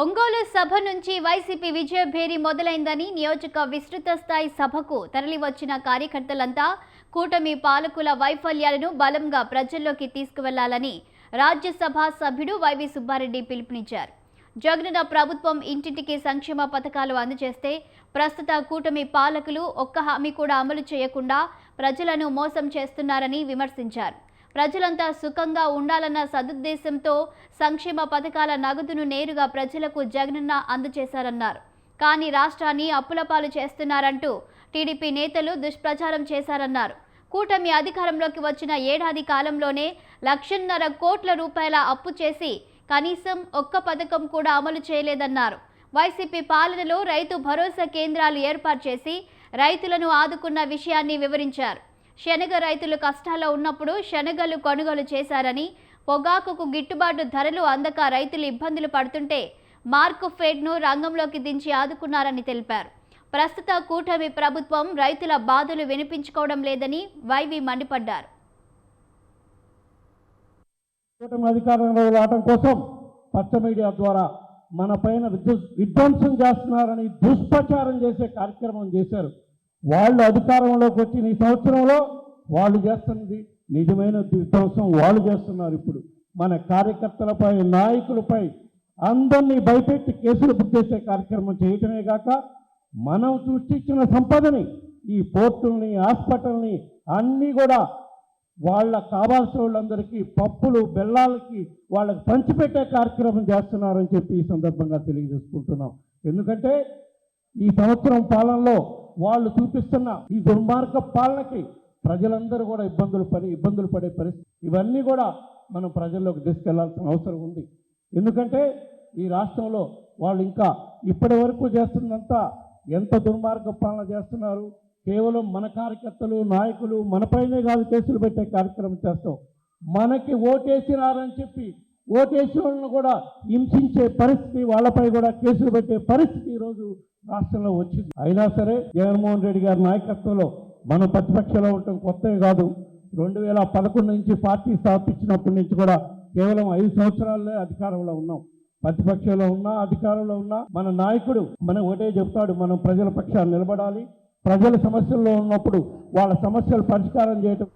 ఒంగోలు సభ నుంచి వైసీపీ విజయభేరి మొదలైందని నియోజక విస్తృత స్థాయి సభకు తరలివచ్చిన కార్యకర్తలంతా కూటమి పాలకుల వైఫల్యాలను బలంగా ప్రజల్లోకి తీసుకువెళ్ళాలని రాజ్యసభ సభ్యుడు వైవి సుబ్బారెడ్డి పిలుపునిచ్చారు. జగనన్న ప్రభుత్వం ఇంటింటికి సంక్షేమ పథకాలు అందజేస్తే ప్రస్తుత కూటమి పాలకులు ఒక్క హామీ కూడా అమలు చేయకుండా ప్రజలను మోసం చేస్తున్నారని విమర్శించారు. ప్రజలంతా సుఖంగా ఉండాలన్న సదుద్దేశంతో సంక్షేమ పథకాల నగదును నేరుగా ప్రజలకు జగనన్న అందజేశారన్నారు. కానీ రాష్ట్రాన్ని అప్పులపాలు చేస్తున్నారంటూ టీడీపీ నేతలు దుష్ప్రచారం చేశారన్నారు. కూటమి అధికారంలోకి వచ్చిన ఏడాది కాలంలోనే లక్షన్నర కోట్ల రూపాయల అప్పు చేసి కనీసం ఒక్క పథకం కూడా అమలు చేయలేదన్నారు. వైసీపీ పాలనలో రైతు భరోసా కేంద్రాలు ఏర్పాటు చేసి రైతులను ఆదుకున్న విషయాన్ని వివరించారు. శనగ రైతులు కష్టాల్లో ఉన్నప్పుడు శనగలు కొనుగోలు చేశారని పొగాకుకు గిట్టుబాటు ధరలు అందక రైతులు ఇబ్బందులు పడుతుంటే మార్క్ ఫెడ్ను రంగంలోకి దించి ఆదుకున్నారని తెలిపారు. ప్రస్తుత కూటమి ప్రభుత్వం రైతుల బాధలు వినిపించుకోవడం లేదని వైవి మండిపడ్డారు. కూటమి అధికారంలో రావడం కోసం పచ్చ మీడియా ద్వారా మన పైన విధ్వంసం చేస్తున్నారని దుష్ప్రచారం చేసే కార్యక్రమం చేశారు. వాళ్ళు అధికారంలోకి వచ్చిన ఈ సంవత్సరంలో వాళ్ళు చేస్తున్నది నిజమైన విధ్వంసం వాళ్ళు చేస్తున్నారు ఇప్పుడు. మన కార్యకర్తలపై నాయకులపై అందరినీ భయపెట్టి కేసులు బుక్ చేసే కార్యక్రమం చేయటమే కాక మనం సృష్టించిన సంపదని ఈ పోర్టుల్ని హాస్పిటల్ని అన్నీ కూడా వాళ్ళ కావాల్సిన వాళ్ళందరికీ పప్పులు బెల్లాలకి వాళ్ళకి పంచిపెట్టే కార్యక్రమం చేస్తున్నారని చెప్పి ఈ సందర్భంగా తెలియజేసుకుంటున్నాం. ఎందుకంటే ఈ సంవత్సరం పాలనలో వాళ్ళు చూపిస్తున్న ఈ దుర్మార్గ పాలనకి ప్రజలందరూ కూడా ఇబ్బందులు పడి ఇబ్బందులు పడే పరిస్థితి. ఇవన్నీ కూడా మనం ప్రజల్లోకి తీసుకెళ్ళాల్సిన అవసరం ఉంది. ఎందుకంటే ఈ రాష్ట్రంలో వాళ్ళు ఇంకా ఇప్పటి వరకు చేస్తున్నంతా ఎంత దుర్మార్గ పాలన చేస్తున్నారు. కేవలం మన కార్యకర్తలు నాయకులు మనపైనే కాదు కేసులు పెట్టే కార్యక్రమం చేస్తాం. మనకి ఓటేసినారని చెప్పి ఓటేసిన వాళ్ళని కూడా హింసించే పరిస్థితి వాళ్ళపై కూడా కేసులు పెట్టే పరిస్థితి ఈరోజు రాష్ట్రంలో వచ్చింది. అయినా సరే జగన్మోహన్ రెడ్డి గారి నాయకత్వంలో మనం ప్రతిపక్షంలో ఉండటం కొత్తవి కాదు. రెండు వేల పదకొండు నుంచి పార్టీ స్థాపించినప్పటి నుంచి కూడా కేవలం ఐదు సంవత్సరాలే అధికారంలో ఉన్నాం. ప్రతిపక్షంలో ఉన్నా అధికారంలో ఉన్నా మన నాయకుడు మనం ఒకటే చెప్తాడు మనం ప్రజల పక్షాన్ని నిలబడాలి. ప్రజల సమస్యల్లో ఉన్నప్పుడు వాళ్ళ సమస్యలు పరిష్కారం చేయటం